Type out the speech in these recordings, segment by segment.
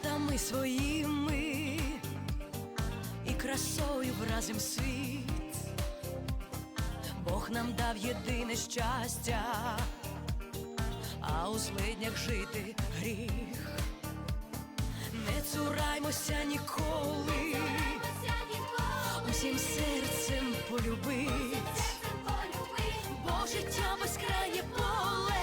талантами своїми і красою вразим світ. Бог нам дав єдине щастя, а у злиднях жити гріх. Не цураймося ніколи, усім серцем полюбить, бо життя безкрає поле,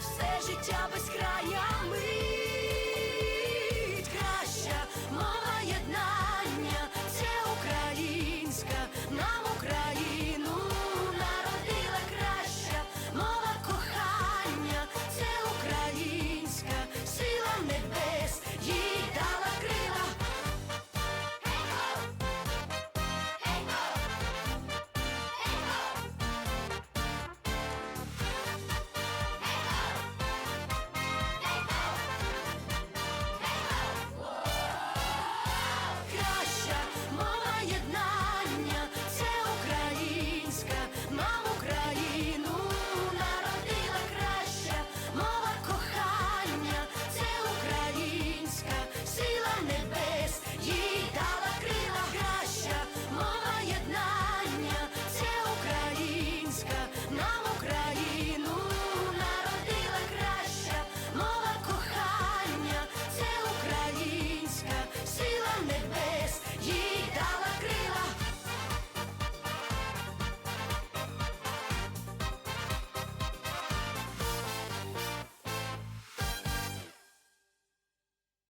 все життя безкрая